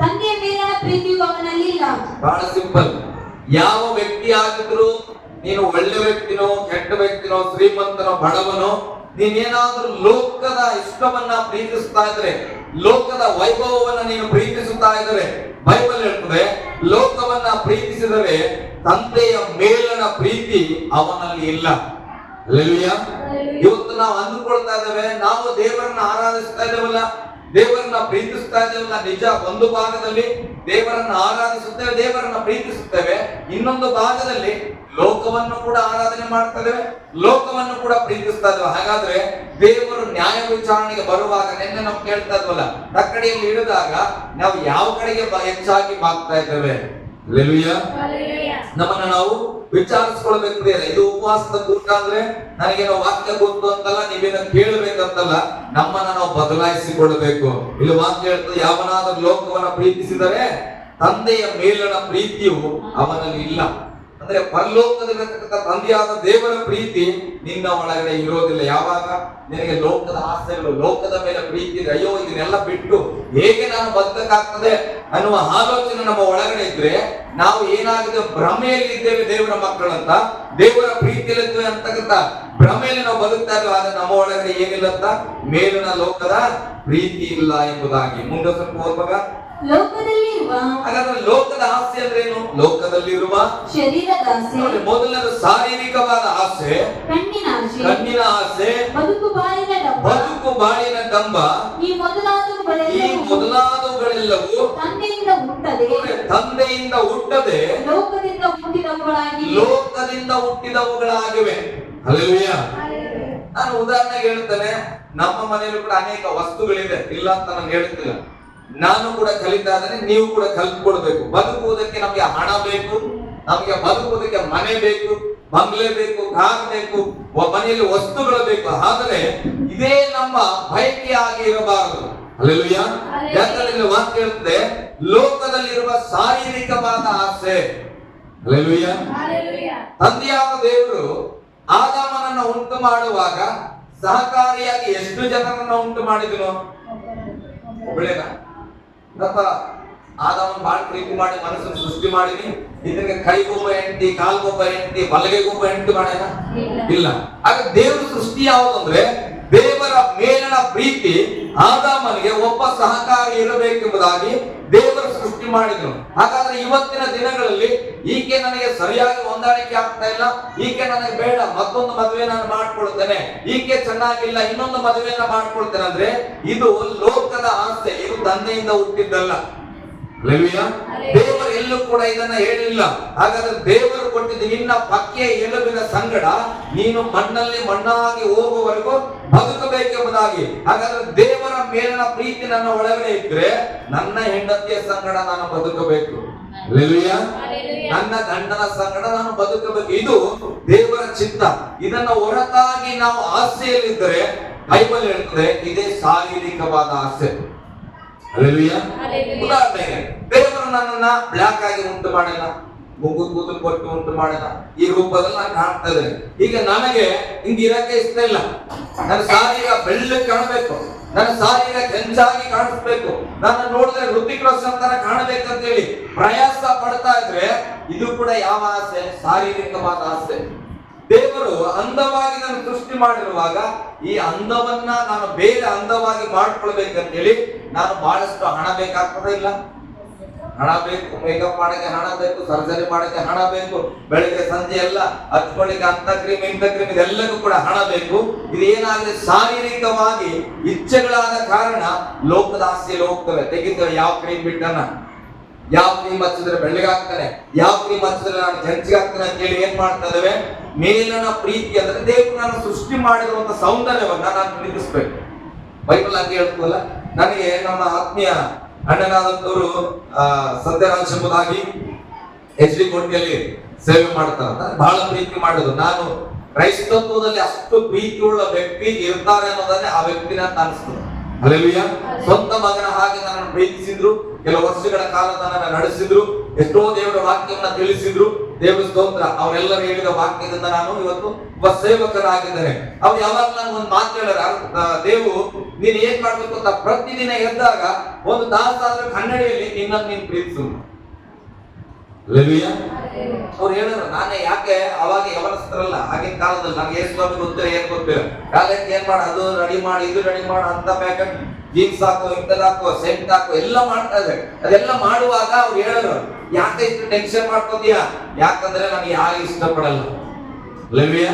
ತಂದೆಯ ಮೇಲಿನ ಪ್ರೀತಿಯು ಅವನಲ್ಲಿಲ್ಲ ಬಹಳ ಸಿಂಪಲ್. ಯಾವ ವ್ಯಕ್ತಿ ಆಗಿದ್ರು ನೀನು ಒಳ್ಳೆ ವ್ಯಕ್ತಿನೋ ಕೆಟ್ಟ ವ್ಯಕ್ತಿನೋ ಶ್ರೀಮಂತನೋ ಬಡವನೋ ನೀನೇನಾದ್ರೂ ಲೋಕದ ಇಷ್ಟವನ್ನ ಪ್ರೀತಿಸ್ತಾ ಇದ್ರೆ ಲೋಕದ ವೈಭವವನ್ನ ನೀನು ಪ್ರೀತಿಸುತ್ತಾ ಇದ್ರೆ ಬೈಬಲ್ ಹೇಳ್ತದೆ ಲೋಕವನ್ನ ಪ್ರೀತಿಸಿದರೆ ತಂದೆಯ ಮೇಲನ ಪ್ರೀತಿ ಅವನಲ್ಲಿ ಇಲ್ಲ. ಇವತ್ತು ನಾವು ಅಂದುಕೊಳ್ತಾ ಇದ್ದೇವೆ ನಾವು ದೇವರನ್ನ ಆರಾಧಿಸ್ತಾ ಇದ್ದೇವಲ್ಲ ದೇವರನ್ನ ಪ್ರೀತಿಸ್ತಾ ಇದ್ದೇವಲ್ಲ ನಿಜ ಒಂದು ಭಾಗದಲ್ಲಿ ದೇವರನ್ನ ಆರಾಧಿಸುತ್ತೇವೆ, ದೇವರನ್ನ ಪ್ರೀತಿಸುತ್ತೇವೆ ಇನ್ನೊಂದು ಭಾಗದಲ್ಲಿ ಲೋಕವನ್ನು ಕೂಡ ಆರಾಧನೆ ಮಾಡ್ತಾ ಇದ್ದೇವೆ ಲೋಕವನ್ನು ಕೂಡ ಪ್ರೀತಿಸ್ತಾ ಇದ್ದೇವೆ ಹಾಗಾದ್ರೆ ದೇವರು ನ್ಯಾಯ ವಿಚಾರಣೆಗೆ ಬರುವಾಗ ನಿನ್ನೆ ನಾವು ಕೇಳ್ತಾ ಇದ್ವಲ್ಲ, ತಕ್ಕಡಿಯಲ್ಲಿ ಇಳಿದಾಗ ನಾವು ಯಾವ ಕಡೆಗೆ ಹೆಚ್ಚಾಗಿ ಬಾಗ್ತಾ ಇದ್ದೇವೆ. ನಮ್ಮನ್ನ ನಾವು ವಿಚಾರಿಸ್ಕೊಳ್ಬೇಕು. ಇದು ಉಪವಾಸದ ಕೂಟ ಅಂದ್ರೆ ನನಗೇನೋ ವಾಕ್ಯ ಗೊತ್ತು ಅಂತಲ್ಲ ನೀವೇನೋ ಕೇಳಬೇಕಂತಲ್ಲ ನಮ್ಮನ್ನ ನಾವು ಬದಲಾಯಿಸಿಕೊಳ್ಳಬೇಕು. ಇಲ್ಲಿ ವಾಕ್ಯ ಹೇಳ್ತದೆ ಯಾವನಾದರೂ ಲೋಕವನ್ನ ಪ್ರೀತಿಸಿದರೆ ತಂದೆಯ ಮೇಲನ ಪ್ರೀತಿಯು ಅವನಲ್ಲಿ ಇಲ್ಲ. ಅಂದ್ರೆ ಪರಲೋಕದಲ್ಲಿರತಕ್ಕಂಥ ತಂದೆಯಾದ ದೇವರ ಪ್ರೀತಿ ನಿನ್ನ ಒಳಗಡೆ ಇರೋದಿಲ್ಲ. ಯಾವಾಗ? ನಿನಗೆ ಲೋಕದ ಆಸೆಗಳು ಲೋಕದ ಮೇಲೆ ಪ್ರೀತಿ ಅಯ್ಯೋ, ಇದನ್ನೆಲ್ಲ ಬಿಟ್ಟು ಹೇಗೆ ನಾನು ಬದುಕಾಗ್ತದೆ ಅನ್ನುವ ಆಲೋಚನೆ ನಮ್ಮ ಒಳಗಡೆ ಇದ್ರೆ, ನಾವು ಏನಾಗಿದೆ ಭ್ರಮೆಯಲ್ಲಿ ಇದ್ದೇವೆ ದೇವರ ಮಕ್ಕಳಂತ ದೇವರ ಪ್ರೀತಿಯಲ್ಲಿದ್ದೇವೆ ಅಂತಕ್ಕಂಥ ಭ್ರಮೆಯಲ್ಲಿ ನಾವು ಬದುಕ್ತಾ ಇದ್ದೇವೆ. ಆದ್ರೆ ನಮ್ಮ ಒಳಗಡೆ ಏನಿಲ್ಲ ಅಂತ? ಮೇಲಿನ ಲೋಕದ ಪ್ರೀತಿ ಇಲ್ಲ ಎಂಬುದಾಗಿ. ಮುಂದೆ ಸ್ವಲ್ಪ ಲೋಕದಲ್ಲಿರುವ ಹಾಗಾದ್ರೆ ಲೋಕದ ಆಸೆ ಅಂದ್ರೆ ಏನು ಲೋಕದಲ್ಲಿರುವ ಶರೀರದ ಆಸೆ ನೋಡಿ, ಮೊದಲನೇದು ಶಾರೀರಿಕವಾದ ಆಸೆ ಕಣ್ಣಿನ ಆಸೆ ಕಣ್ಣಿನ ಆಸೆ ಬದುಕು ಬಾಳಿನ ಡಂಬ ಬದುಕು ಬಾಳಿನ ಡಂಬ. ಈ ಈ ಮೊದಲಾದವುಗಳೆಲ್ಲವೂ ತಂದೆಯಿಂದ ಹುಟ್ಟದೆ. ತಂದೆಯಿಂದ ಹುಟ್ಟದೆ. ಲೋಕದಿಂದ ಹುಟ್ಟಿದವುಗಳಾಗಿ ಲೋಕದಿಂದ ಹುಟ್ಟಿದವುಗಳಾಗಿವೆ. ಅಲ್ಲೆಲುಯ್ಯ ನಾನು ಉದಾಹರಣೆಗೆ ಹೇಳ್ತೇನೆ ನಮ್ಮ ಮನೆಯಲ್ಲೂ ಕೂಡ ಅನೇಕ ವಸ್ತುಗಳಿದೆ. ಇಲ್ಲ ಅಂತ ನಾನು ಹೇಳ್ತಿಲ್ಲ ನಾನು ಕೂಡ ಕಲಿತಾದರೆ ನೀವು ಕೂಡ ಕಲ್ತ್ಕೊಳ್ಬೇಕು. ಬದುಕುವುದಕ್ಕೆ ನಮಗೆ ಹಣ ಬೇಕು ನಮಗೆ ಬದುಕುವುದಕ್ಕೆ ಮನೆ ಬೇಕು ಬಂಗ್ಲೆ ಬೇಕು ಕಾರ್ ಬೇಕು ಮನೆಯಲ್ಲಿ ವಸ್ತುಗಳು ಬೇಕು. ಆದರೆ ಇದೇ ನಮ್ಮ ಬಯಕೆಯಾಗಿ ಇರಬಾರದು. ಅಲ್ಲೆಲುಯ್ಯ? ಯಾಕಂದ್ರೆ ಹೇಳ್ತದೆ ಲೋಕದಲ್ಲಿರುವ ಶಾರೀರಿಕವಾದ ಆಸೆ. ಅಲ್ಲೆಲುಯ್ಯ? ತಂದೆಯಾದ ದೇವರು ಆದಾಮನನ್ನ ಉಂಟು ಮಾಡುವಾಗ ಸಹಕಾರಿಯಾಗಿ ಎಷ್ಟು ಜನರನ್ನ ಉಂಟು ಮಾಡಿದನು? ಒಬ್ಬಳೇನ? ಅಥವಾ ಆದವನ್ ಬಾಳ್ ಪ್ರೀತಿ ಮಾಡಿ ಮನಸ್ಸನ್ನು ಸೃಷ್ಟಿ ಮಾಡಿನಿ. ಇದಕ್ಕೆ ಕೈಗೊಬ್ಬ ಎಂಟಿ ಕಾಲ್ಗೊಬ್ಬ ಎಂಟಿ ಬಲಗೆಗೊಬ್ಬ ಎಂಟಿ ಮಾಡ್ಯಾನ? ಇಲ್ಲ. ಆಗ ದೇವರ ಸೃಷ್ಟಿ ಯಾವುದಂದ್ರೆ ದೇವರ ಮೇಲಿನ ಪ್ರೀತಿ ಆದಾಮನಿಗೆ ಒಬ್ಬ ಸಹಕಾರಿ ಇರಬೇಕೆಂಬುದಾಗಿ ದೇವರು ಮಾಡಿದ್ರು. ಹಾಗಾದ್ರೆ ಇವತ್ತಿನ ದಿನಗಳಲ್ಲಿ ಈಕೆ ನನಗೆ ಸರಿಯಾಗಿ ಹೊಂದಾಣಿಕೆ ಆಗ್ತಾ ಇಲ್ಲ. ಈಕೆ ನನಗೆ ಬೇಡ, ಮತ್ತೊಂದು ಮದುವೆ ನಾನು ಮಾಡ್ಕೊಳ್ತೇನೆ. ಈಕೆ ಚೆನ್ನಾಗಿಲ್ಲ, ಇನ್ನೊಂದು ಮದುವೆಯನ್ನ ಮಾಡ್ಕೊಳ್ತೇನೆ ಅಂದ್ರೆ ಇದು ಲೋಕದ ಆಸೆ, ಇದು ತಂದೆಯಿಂದ ಹುಟ್ಟಿದ್ದಲ್ಲ. ಎಲ್ಲೂ ಕೂಡ ಇದನ್ನ ಹೇಳಿಲ್ಲ. ಹಾಗಾದ್ರೆ ದೇವರು ಕೊಟ್ಟಿದ್ದು ನಿನ್ನ ಪಕ್ಕೆ ಎಲುಬಿನ ಸಂಗಡ ನೀನು ಮಣ್ಣಲ್ಲಿ ಮಣ್ಣಾಗಿ ಹೋಗುವವರೆಗೂ ಬದುಕಬೇಕೆಂಬುದಾಗಿ. ಹಾಗಾದ್ರೆ ದೇವರ ಮೇಲಿನ ಪ್ರೀತಿ ನನ್ನ ಒಳಗಡೆ ಇದ್ರೆ ನನ್ನ ಹೆಂಡತಿಯ ಸಂಗಡ ನಾನು ಬದುಕಬೇಕು. ನನ್ನ ಗಂಡನ ಸಂಗಡ ನಾನು ಬದುಕಬೇಕು. ಇದು ದೇವರ ಚಿತ್ತ. ಇದನ್ನ ಹೊರತಾಗಿ ನಾವು ಆಸೆಯಲ್ಲಿದ್ದರೆ ಬೈಬಲ್ ಹೇಳ್ತದೆ ಇದೇ ಶಾರೀರಿಕವಾದ ಆಸೆ. ಉದಾಹರಣೆಗೆ ದೇವರು ನನ್ನನ್ನ ಬ್ಲಾಕ್ ಆಗಿ ಉಂಟು ಮಾಡಿಲ್ಲ ಮುಗ್ಗು ಕೂತು ಕೊಟ್ಟು ಉಂಟು ಮಾಡಿಲ್ಲ. ಈ ರೂಪದಲ್ಲಿ ನಾನು ಕಾಣ್ತಾ ಇದ್ದೇನೆ. ಈಗ ನನಗೆ ಹಿಂಗೆ ಇರಕ್ಕೆ ಇಷ್ಟ ಇಲ್ಲ. ನನ್ನ ಸಾರೀಗ ಬೆಳ್ಳ ಕಾಣಬೇಕು. ನನ್ನ ಸಾರೀಗ ಗಂಜಾಗಿ ಕಾಣಿಸ್ಬೇಕು. ನನ್ನ ನೋಡಿದ್ರೆ ಋತಿಕ್ ರೋಷನ್ ತರ ಕಾಣಬೇಕಂತ ಹೇಳಿ ಪ್ರಯಾಸ ಪಡ್ತಾ ಇದ್ರೆ ಇದು ಕೂಡ ಯಾವ ಆಸೆ? ಶಾರೀರಿಕವಾದ ಆಸೆ. ದೇವರು ಅಂದವಾಗಿ ನಾನು ಸೃಷ್ಟಿ ಮಾಡಿರುವಾಗ, ಈ ಅಂದವನ್ನ ನಾನು ಬೇರೆ ಅಂದವಾಗಿ ಮಾಡ್ಕೊಳ್ಬೇಕಂತ ಹೇಳಿ ನಾನು ಬಹಳಷ್ಟು ಹಣ ಬೇಕಾಗ್ತದೆ ಇಲ್ಲ? ಹಣ ಬೇಕು ಮೇಕಪ್ ಮಾಡಕ್ಕೆ ಹಣ ಬೇಕು ಸರ್ಜರಿ ಮಾಡಕ್ಕೆ ಹಣ ಬೇಕು, ಬೆಳಿಗ್ಗೆ ಸಂಜೆ ಎಲ್ಲ ಹಚ್ಕೊಳ್ಳಿಕ್ಕೆ ಅಂತ ಕ್ರೀಮ್, ಇಂಥ ಕ್ರೀಮ್, ಇದೆಲ್ಲಕ್ಕೂ ಕೂಡ ಹಣ ಬೇಕು. ಇದು ಏನಾಗಿದೆ ಶಾರೀರಿಕವಾಗಿ ಇಚ್ಛೆಗಳಾದ ಕಾರಣ ಲೋಕದ ಆಸೆಯಲ್ಲಿ ಹೋಗ್ತವೆ. ತೆಗಿತೇವೆ, ಯಾವ ಕ್ರೀಮ್ ಬಿಟ್ಟನ ಯಾವ ಕ್ರೀಮ್ ಹಚ್ಚಿದ್ರೆ ಬೆಳ್ಳಗಾಗ್ತಾನೆ? ಯಾವ ಕ್ರೀಮ್ ಹಚ್ಚಿದ್ರೆ ನಾನು ಕೆಂಚಿಗಾಗ್ತಾನೆ ಅಂತ ಹೇಳಿ ಏನ್ ಮಾಡ್ತಾ ಮೇಲನ ಪ್ರೀತಿ ಅಂದ್ರೆ ದೇವರು ನಾನು ಸೃಷ್ಟಿ ಮಾಡಿರುವಂತ ಸೌಂದರ್ಯವನ್ನ ನಾನು ಪ್ರೀತಿಸ್ಬೇಕು ಬೈಬಲ್ ಹಂಗೆ ಹೇಳ್ತದಲ್ಲ ನನಗೆ ನಮ್ಮ ಆತ್ಮೀಯ ಅಣ್ಣನಾದಂತವರು ಸತ್ಯರಾಜ್ ಎಂಬುದಾಗಿ ಎಚ್ ಡಿ ಕೋಟೆಯಲ್ಲಿ ಸೇವೆ ಮಾಡ್ತಾರಂತ ಬಹಳ ಪ್ರೀತಿ ಮಾಡೋದು ನಾನು ಕ್ರೈಸ್ತತ್ವದಲ್ಲಿ ಅಷ್ಟು ಪ್ರೀತಿಯುಳ್ಳ ವ್ಯಕ್ತಿ ಇರ್ತಾರೆ ಅನ್ನೋದನ್ನೇ ಆ ವ್ಯಕ್ತಿನ ಅಂತ ಅಲ್ಲೆಲುಯ್ಯ ಸ್ವಂತ ಮಗನ ಹಾಗೆ ನನ್ನನ್ನು ಪ್ರೀತಿಸಿದ್ರು. ಕೆಲವು ವರ್ಷಗಳ ಕಾಲ ನನ್ನನ್ನು ನಡೆಸಿದ್ರು. ಎಷ್ಟೋ ದೇವರ ವಾಕ್ಯವನ್ನ ತಿಳಿಸಿದ್ರು. ದೇವರ ಸ್ತೋತ್ರ. ಅವರೆಲ್ಲರೂ ಹೇಳಿದ ವಾಕ್ಯದಿಂದ ನಾನು ಇವತ್ತು ಒಬ್ಬ ಸೇವಕನಾಗಿದ್ದೇನೆ ಅವ್ರು ಯಾವಾಗ ನಾನು ಒಂದು ಮಾತು ಹೇಳಾರ ದೇವು, ನೀನ್ ಏನ್ ಮಾಡ್ಬೇಕು ಅಂತ ಪ್ರತಿದಿನ ಎದ್ದಾಗ ಒಂದು ತಾಸಾದ್ರೂ ಕನ್ನಡಿಯಲ್ಲಿ ನಿನ್ನನ್ನು ನೀನು ಪ್ರೀತಿಸು. ಅವ್ರು ಹೇಳಿದ್ರು, ನಾನೇ ಯಾಕೆ ಅವಾಗ ಯವನಸ್ಥರಲ್ಲ ಆಗಿನ ಕಾಲದಲ್ಲಿ ನನಗೆ ಏನ್ ಸ್ವಾಮಿ ಗೊತ್ತಿಲ್ಲ ಏನ್ ಗೊತ್ತಿಲ್ಲ ಕಾಲಕ್ಕೆ ಏನ್ ಮಾಡ, ಅದು ರೆಡಿ ಮಾಡಿ, ಇದು ರೆಡಿ ಮಾಡ, ಅಂತ ಪ್ಯಾಕೆಟ್ ಜೀನ್ಸ್ ಹಾಕೋ ಇಂಥದ್ದು ಹಾಕೋ ಸೆಂಟ್ ಹಾಕೋ, ಎಲ್ಲ ಮಾಡ್ತಾ ಇದ್ದಾರೆ. ಅದೆಲ್ಲ ಮಾಡುವಾಗ ಅವ್ರು ಹೇಳಿದ್ರು, ಯಾಕೆ ಇಷ್ಟು ಟೆನ್ಷನ್ ಮಾಡ್ಕೋತೀಯ ಯಾಕಂದ್ರೆ ನನಗೆ ಯಾರು ಇಷ್ಟಪಡಲ್ಲ. ಲವ್ಯ?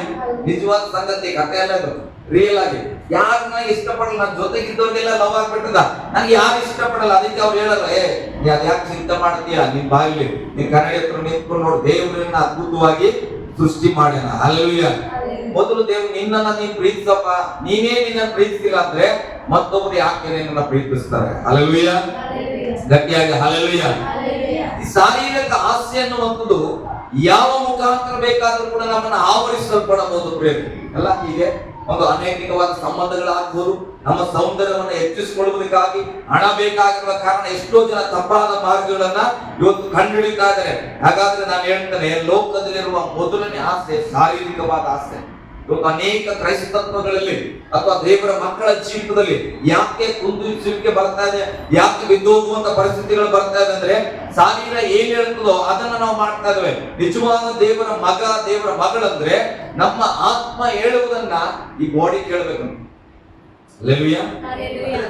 ನಿಜವಾದ ಸಂಗತಿ, ಕಥೆ ಅದು ರಿಯಲ್ ಆಗಿ. ಯಾರನ್ನ ಇಷ್ಟಪಡಲ್ಲ? ನನ್ನ ಜೊತೆಗಿದ್ದವ್ರಿಗೆಲ್ಲ ಲವ್ ಆಗ್ಬಿಟ್ಟದ ನಂಗೆ ಯಾರು ಇಷ್ಟಪಡಲ್ಲ? ಅದಕ್ಕೆ ಅವ್ರು ಹೇಳಲ್ಲ ಏ ನೀ ಅದ್ ಯಾಕೆ ಚಿಂತೆ ಮಾಡ್ತೀಯ? ನಿನ್ ಬಾಯಿಲಿ ನೀನ್ ಕನ್ನಡ ಹತ್ರ ನಿಂತ್ಕೊಂಡು ನೋಡು. ದೇವ್ರನ್ನ ಅದ್ಭುತವಾಗಿ ಸೃಷ್ಟಿ ಮಾಡ್ಯಾನ. ಅಲ್ಲಿಯ ಮೊದಲು ದೇವ್ರು ನಿನ್ನನ್ನ ನೀನ್ ಪ್ರೀತಿಸಪ್ಪ. ನೀನೇ ನಿನ್ನ ಪ್ರೀತಿಸಿಲ್ಲ ಅಂದ್ರೆ ಮತ್ತೊಬ್ರು ಯಾಕೆ ನಿನ್ನ ಪ್ರೀತಿಸ್ತಾರೆ? ಅಲ್ಲೆಲುಯ್ಯ ಗಟ್ಟಿಯಾಗಿ ಹಲಲುಯ್ಯ ಈ ಶಾರೀರಿಕ ಆಸೆ ಅನ್ನುವಂಥದ್ದು ಯಾವ ಮುಖಾಂತರ ಬೇಕಾದ್ರೂ ಕೂಡ ನಮ್ಮನ್ನ ಆವರಿಸಲ್ಪಡಬಹುದು ಪ್ರೇಮ. ಅಲ್ಲ ಹೀಗೆ ಒಂದು ಅನೈತಿಕವಾದ ಸಂಬಂಧಗಳಾಗ್ಬೋದು, ನಮ್ಮ ಸೌಂದರ್ಯವನ್ನು ಹೆಚ್ಚಿಸಿಕೊಳ್ಳುವುದಕ್ಕಾಗಿ ಹಣ ಬೇಕಾಗಿರುವ ಕಾರಣ ಎಷ್ಟೋ ಜನ ತಪ್ಪಾದ ಮಾರ್ಗಗಳನ್ನ ಇವತ್ತು ಕಂಡುಹಿಡಿತಾ ಇದ್ದಾರೆ. ಹಾಗಾದ್ರೆ ನಾನು ಹೇಳ್ತೇನೆ, ಲೋಕದಲ್ಲಿರುವ ಮೊದಲನೇ ಆಸೆ, ಶಾರೀರಿಕವಾದ ಆಸೆ. ಇವತ್ತು ಅನೇಕ ಕ್ರೈಸ್ತತ್ವಗಳಲ್ಲಿ ಅಥವಾ ದೇವರ ಮಕ್ಕಳ ಜೀವಿತದಲ್ಲಿ ಯಾಕೆ ಕುಂದಿಸುವಿಕೆ ಬರ್ತಾ ಇದೆ ಯಾಕೆ ಬಿದ್ದು ಹೋಗುವಂತ ಪರಿಸ್ಥಿತಿಗಳು ಬರ್ತಾ ಇದೆ ಅಂದ್ರೆ ಸಾವಿರ ಏನ್ ಹೇಳ್ತದೋ ಅದನ್ನ ನಾವು ಮಾಡ್ತಾ ಇದ್ದೇವೆ. ನಿಜವಾದ ದೇವರ ಮಗ ದೇವರ ಮಗಳಂದ್ರೆ ನಮ್ಮ ಆತ್ಮ ಹೇಳುವುದನ್ನ ಈ ಬಾಡಿ ಕೇಳಬೇಕು.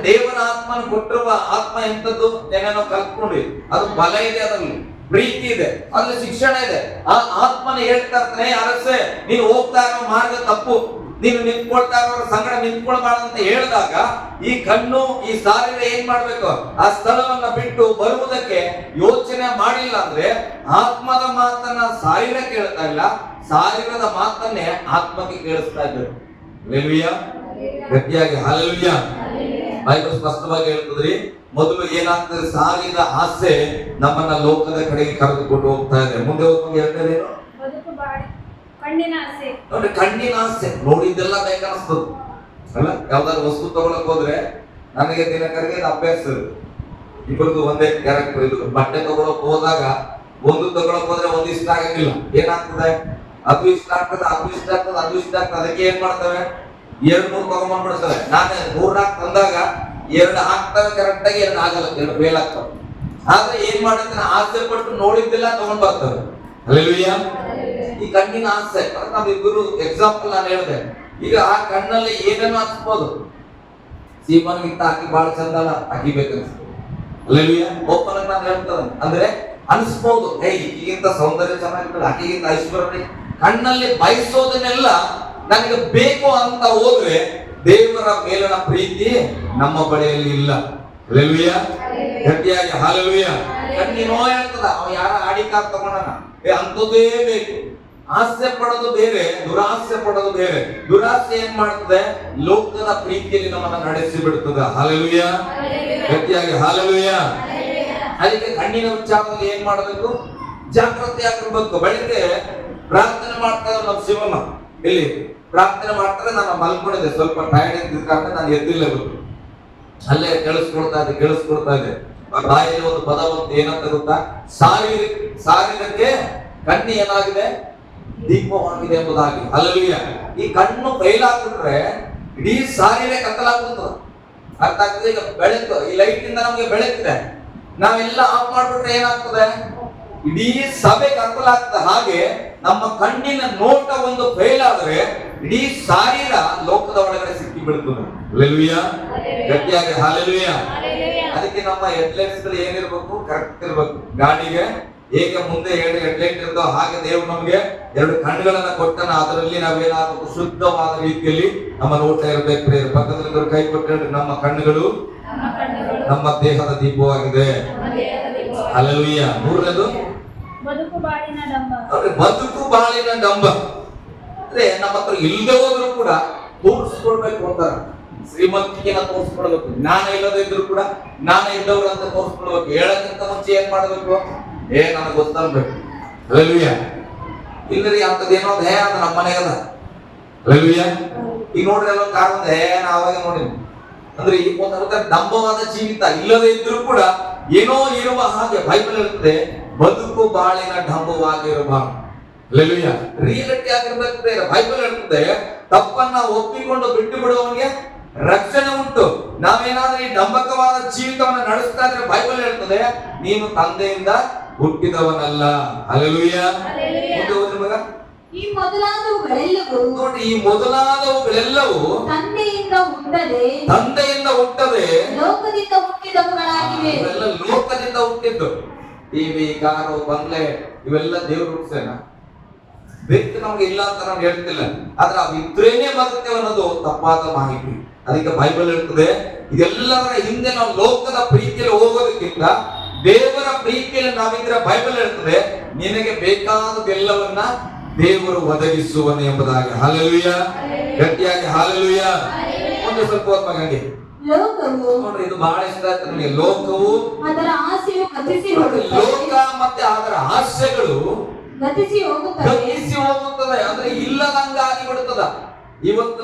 ದೇವರ ಆತ್ಮನ ಕೊಟ್ಟಿರುವ ಆತ್ಮ ಎಂತದ್ದು ಏನೇನೋ ಕಲ್ತ್ಕೊಂಡ್ವಿ. ಅದು ಬಲ ಇದೆ ಅದರಲ್ಲಿ. ಪ್ರೀತಿ ಇದೆ ಅಲ್ಲಿ ಶಿಕ್ಷಣ ಇದೆ. ಆ ಆತ್ಮನ ಹೇಳ್ತಾ ಇರ್ತಾನೆ ಅರಸೆ, ನೀನು ಹೋಗ್ತಾ ಇರೋ ಮಾರ್ಗ ತಪ್ಪು. ನೀನು ನಿಂತ್ಕೊಳ್ತಾ ಇರೋ ಸಂಗಡ ನಿಂತ್ಕೊಳ್ಬಾರ್ದು ಅಂತ ಹೇಳಿದಾಗ, ಈ ಕಣ್ಣು, ಈ ಸಾರಿನ ಏನ್ ಮಾಡ್ಬೇಕು? ಆ ಸ್ಥಳವನ್ನ ಬಿಟ್ಟು ಬರುವುದಕ್ಕೆ ಯೋಚನೆ ಮಾಡಿಲ್ಲ ಅಂದ್ರೆ ಆತ್ಮದ ಮಾತನ್ನ ಶಾರೀರ ಕೇಳ್ತಾ ಇಲ್ಲ ಶಾರೀರದ ಮಾತನ್ನೇ ಆತ್ಮಕ್ಕೆ ಕೇಳಿಸ್ತಾ ಇದ್ರು ಗಟ್ಟಿಯಾಗಿ ಹಾಲೆಲುಯ್ಯ ಬೈಬಲ್ ಸ್ಪಷ್ಟವಾಗಿ ಹೇಳ್ತದ್ರಿ ಮೊದಲು ಏನಾಗ್ತದೆ ಸಾಲಿನ ಆಸೆ ನಮ್ಮನ್ನ ಲೋಕದ ಕಡೆಗೆ ಕರೆದುಕೊಂಡು ಹೋಗ್ತಾ ಇದೆ. ಮುಂದೆ ಹೋಗ್ಕೊಂಡು ಹೇಳ್ತಾರೆ ಬಾಳಿ ಕಣ್ಣಿನ ಆಸೆ. ನೋಡಿ ಕಣ್ಣಿನ ಆಸೆ ನೋಡಿದ್ದೆಲ್ಲ ಅಲ್ಲ ಯಾವ್ದಾದ್ರು ವಸ್ತು ತಗೊಳಕ್ ಹೋದ್ರೆ ನನಗೆ ದಿನಕರಿಗೆ ಇದು ಅಭ್ಯಾಸ. ಇಬ್ಬರದು ಒಂದೇ ಕ್ಯಾರೆಕ್ಟರ್ ಇದು. ಬಟ್ಟೆ ತಗೊಳಕ್ ಹೋದಾಗ ಒಂದು ತಗೊಳಕ್ ಹೋದ್ರೆ ಒಂದು ಇಷ್ಟ ಆಗಂಗಿಲ್ಲ ಏನಾಗ್ತದೆ? ಅದು ಇಷ್ಟ ಆಗ್ತದೆ ಅದು ಇಷ್ಟ ಆಗ್ತದೆ ಅದು ಇಷ್ಟ ಆಗ್ತದೆ. ಅದಕ್ಕೆ ಏನ್ ಮಾಡ್ತವೆ? ಎರಡ್ ಮೂರು ಮಾಡ್ಬಿಡ್ತಾರೆ ನಾನು ಮೂರ್ನಾಲ್ಕು ತಂದಾಗ ಎರಡು ಹಾಕ್ತಾರೆ ಕರೆಕ್ಟ್ ಆಗಿ ಎರಡು ಆಗಲ್ಲ ಎರಡು ಫೇಲ್ ಆಗ್ತವೆ ಆದ್ರೆ ಏನ್ ಮಾಡುತ್ತೆ ಆಸೆ ಪಟ್ಟು ನೋಡಿದ್ದೆಲ್ಲ ತಗೊಂಡ್ ಬರ್ತವೆ ಅಲ್ಲೆಲ್ಲೂಯ್ಯ ಈ ಕಣ್ಣಿನ ಆಸೆ. ನಾವಿಬ್ಬರು ಎಕ್ಸಾಂಪಲ್ ನಾನು ಹೇಳಿದೆ. ಈಗ ಆ ಕಣ್ಣಲ್ಲಿ ಏನೇನೋ ಸೀಮನ್ ಸೀಮನ್ಗಿಂತ ಹಾಕಿ ಬಹಳ ಚಂದ ಅಲ್ಲ ಅಗಿಬೇಕನ್ಸುತ್ತೆ ಅಲ್ಲೆಲ್ಲೂಯ್ಯ ಓಪನ್ ನಾನು ಹೇಳ್ತದ ಅಂದ್ರೆ ಅನ್ಸ್ಬೋದು ಏಯ್ ಈಗಿಂತ ಸೌಂದರ್ಯ ಚೆನ್ನಾಗಿರ್ತದೆ ಆಕೆಗಿಂತ ಐಶ್ವರ್ಯ ಕಣ್ಣಲ್ಲಿ ಬಯಸೋದನ್ನೆಲ್ಲ ನನಗೆ ಬೇಕು ಅಂತ ಹೋದ್ರೆ ದೇವರ ಮೇಲಿನ ಪ್ರೀತಿ ನಮ್ಮ ಬಳಿಯಲ್ಲಿ ಇಲ್ಲ. ಗಟ್ಟಿಯಾಗಿ ಹಾಲೆಲೂಯ್ಯ ಕಣ್ಣಿನೋ ಹೇಳ್ತದ ಅವ ಯಾರ ಆಡಿ ಕಾರ್ ತಗೊಂಡನ? ಏ ಅಂತದೇ ಬೇಕು. ಆಸೆ ಪಡೋದು ಬೇರೆ ದುರಾಸೆ ಪಡೋದು ಬೇರೆ. ದುರಾಸೆ ಏನ್ ಮಾಡ್ತದೆ? ಲೋಕದ ಪ್ರೀತಿಯಲ್ಲಿ ನಮ್ಮನ್ನ ನಡೆಸಿ ಬಿಡ್ತದೆ. ಹಾಲೆಲುಯ್ಯ ಗಟ್ಟಿಯಾಗಿ ಹಾಲೆಲುಯ್ಯ ಅದಕ್ಕೆ ಕಣ್ಣಿನ ವಿಚಾರದಲ್ಲಿ ಏನ್ ಮಾಡಬೇಕು? ಜಾಗೃತಿ ಆಗಿರ್ಬೇಕು ಬೆಳಿಗ್ಗೆ ಪ್ರಾರ್ಥನೆ ಮಾಡ್ತಾ ನಮ್ಮ ಶಿವಮ್ಮ. ಇಲ್ಲಿ ಪ್ರಾರ್ಥನೆ ಮಾಡ್ತಾರೆ, ನಾನು ಮಲ್ಕೊಂಡಿದ್ದೆ. ಸ್ವಲ್ಪ ಟೈರ್ಡ್ ಇದ್ದ ಕಾರಣ ನಾನು ಎದ್ದಿಲ್ಲ ಇವತ್ತು. ಅಲ್ಲೇ ಕೇಳಿಸ್ಕೊಳ್ತಾ ಇದ್ದೆ, ಕೇಳಿಸ್ಕೊಳ್ತಾ ಇದೆ ಆ ಬಾಯಲ್ಲಿ ಒಂದು ಪದ ಒಂದು ಏನಂತ ಗೊತ್ತಾ? ಸಾವಿರ ಸಾವಿರಕ್ಕೆ ಕಣ್ಣು ಏನಾಗಿದೆ? ದೀಪವಾಗಿದೆ ಎಂಬುದಾಗಿ. ಅಲ್ಲಿಯ ಈ ಕಣ್ಣು ಬಯಲಾಗ್ಬಿಟ್ರೆ, ಇಡೀ ಸಾರಿನೇ ಕತ್ತಲಾಗ್ಬಿಡ್ತದೆ. ಅರ್ಥ ಆಗ್ತದೆ? ಈಗ ಬೆಳಕು, ಈ ಲೈಟ್ ಇಂದ ನಮಗೆ ಬೆಳಕಿದೆ. ನಾವೆಲ್ಲ ಆಫ್ ಮಾಡ್ಬಿಟ್ರೆ ಏನಾಗ್ತದೆ? ಇಡೀ ಸಭೆ ಕತ್ತಲಾಗ್ತದೆ. ಹಾಗೆ ನಮ್ಮ ಕಣ್ಣಿನ ನೋಟ ಒಂದು ಫೈಲ್ ಆದ್ರೆ ಇಡೀ ಶಾರೀರ ಲೋಕದ ಒಳಗಡೆ ಸಿಕ್ಕಿ ಅಲ್ಲೆಲುಯ್ಯ ಗಟ್ಟಿಯಾಗಿ ಅದಕ್ಕೆ ನಮ್ಮ ಹೆಡ್ಲೈಟ್ಸ್ ಏನಿರ್ಬೇಕು ಕರೆಕ್ಟ್ ಇರ್ಬೇಕು. ಗಾಡಿಗೆ ಹೇಗೆ ಮುಂದೆ ಎರಡು ಹೆಡ್ಲೈಟ್ ಇರ್ತೋ ಹಾಗೆ ದೇವ್ರು ನಮಗೆ ಎರಡು ಕಣ್ಣುಗಳನ್ನ ಕೊಟ್ಟನ ಅದರಲ್ಲಿ ನಾವೇನಾಗಬೇಕು ಶುದ್ಧವಾದ ರೀತಿಯಲ್ಲಿ ನಮ್ಮ ನೋಟ ಇರಬೇಕು ಪ್ರೇಯರ್. ಪಕ್ಕದಲ್ಲಿ ಕೈ ಕೊಟ್ಟು ನಮ್ಮ ಕಣ್ಣುಗಳು ನಮ್ಮ ಕಣ್ಣುಗಳು ನಮ್ಮ ದೇಹದ ದೀಪವಾಗಿದೆ. ನಮ್ಮ ದೇಹದ ದೀಪ. ಅಲ್ಲೆಲುಯ್ಯ ಮೂರನೇದು? ಬದುಕು ಬಾಳಿನ ಡಂಬ. ಡಂಬ ನಮ್ಮ ಹತ್ರ ಇಲ್ಲದೆ ಹೋದ್ರು ಕೂಡ ತೋರಿಸ್ಕೊಳ್ಬೇಕು ಅಂತಾರೆ ಶ್ರೀಮಂತಿಕೆನ ತೋರಿಸ್ಕೊಳ್ಬೇಕು. ಜ್ಞಾನ ಇಲ್ಲದೆ ಇದ್ರು ಕೂಡ ಜ್ಞಾನ ಇದ್ದವ್ರು ಅಂತ ತೋರಿಸ್ಕೊಳ್ಬೇಕು. ಹೇಳಕ್ಕಿಂತ ಮುಂಚೆ ಏನ್ ಮಾಡ್ಬೇಕು? ಏ, ನನಗೆ ಗೊತ್ತಾಗ್ಬೇಕು. ಅಲ್ಲೆಲುಯ್ಯ. ಇಲ್ಲರಿ ಅಂತದೇನೋ ಹೇ ಅಂತ ನಮ್ಮ ಮನೆಗೆ ಅದ. ಅಲ್ಲೆಲುಯ್ಯ. ಈಗ ನೋಡ್ರಿ ಅಲ್ಲೊಂದು ಕಾರ್ ಒಂದು ಹೇ ನಾ ಅವಾಗ ಅಂದ್ರೆ ಈ ಒಂದು ದಂಬವಾದ ಜೀವಿತ ಇಲ್ಲದೆ ಇದ್ರೂ ಕೂಡ ಏನೋ ಇರುವ ಹಾಗೆ ಬೈಬಲ್ ಇರುತ್ತೆ ಬದುಕು ಬಾಳಿನ ಡಂಬವಾಗಿರಬಾರದು. ರಿಯಲಿಟಿ ಆಗಿರ್ಬೇಕು ಬೈಬಲ್ ಹೇಳ್ತದೆ ತಪ್ಪನ್ನ ಒಪ್ಪಿಕೊಂಡು ಬಿಟ್ಟು ಬಿಡುವವನಿಗೆ ರಕ್ಷಣೆ ಉಂಟು. ನಾವೇನಾದ್ರೂ ಈ ಡಂಬಕವಾದ ಜೀವಿತವನ್ನು ನಡೆಸ್ತಾ ಇದ್ರೆ ಬೈಬಲ್ ಹೇಳ್ತದೆ ನೀನು ತಂದೆಯಿಂದ ಹುಟ್ಟಿದವನಲ್ಲ. ಮುಂದೆ ಮಗ. ಈ ಮೊದಲಾದವುಗಳೆಲ್ಲವೂ ನೋಡಿ ಈ ಮೊದಲಾದವುಗಳೆಲ್ಲವೂ ತಂದೆಯಿಂದ ಹುಟ್ಟದೆ ತಂದೆಯಿಂದ ಹುಟ್ಟದೆ. ಲೋಕದಿಂದ ಹುಟ್ಟಿದವುಗಳಾಗಿವೆ. ಇವೆಲ್ಲ ಲೋಕದಿಂದ ಹುಟ್ಟಿದ್ದು. ಟಿವಿ ಕಾರು ಬಂಗ್ಲೆ ಇವೆಲ್ಲ ದೇವ್ರ ಹುಟ್ಟಿಸೇನ ಬೇಕು ನಮ್ಗೆ ಇಲ್ಲ ಅಂತ ನಾವು ಹೇಳ್ತಿಲ್ಲ. ಆದ್ರೆ ಅವಿದ್ರೇನೆ ಬರುತ್ತೆ ಅನ್ನೋದು ತಪ್ಪಾದ ಮಾಹಿತಿ. ಅದಕ್ಕೆ ಬೈಬಲ್ ಇರ್ತದೆ ಇದೆಲ್ಲದರ ಹಿಂದೆ ನಾವು ಲೋಕದ ಪ್ರೀತಿಯಲ್ಲಿ ಹೋಗೋದಕ್ಕಿಂತ ದೇವರ ಪ್ರೀತಿಯಲ್ಲಿ ನಾವಿದ್ರೆ ಬೈಬಲ್ ಹೇಳ್ತದೆ ನಿನಗೆ ಬೇಕಾದದೆಲ್ಲವನ್ನ ದೇವರು ಒದಗಿಸುವನು ಎಂಬುದಾಗಿ. ಹಾಲೆಲುಯ್ಯ ಗಟ್ಟಿಯಾಗಿ ಹಾಲೆಲುಯ್ಯ ಒಂದು ಸ್ವಲ್ಪ ಹೊತ್ತು ನೋಡ್ರಿ ಇದು ಬಹಳ ಇಷ್ಟ ಆಯ್ತು ನನಗೆ ಲೋಕವು ಅದರ ಆಸೆಯು ಲೋಕ ಮತ್ತೆ ಅದರ ಆಸೆಗಳು ಗತಿಸಿ ಹೋಗುತ್ತದೆ ಗತಿಸಿ ಹೋಗುತ್ತದೆ ಅಂದ್ರೆ ಇಲ್ಲದಂಗ ಆಗಿಬಿಡುತ್ತದ ಇವತ್ತು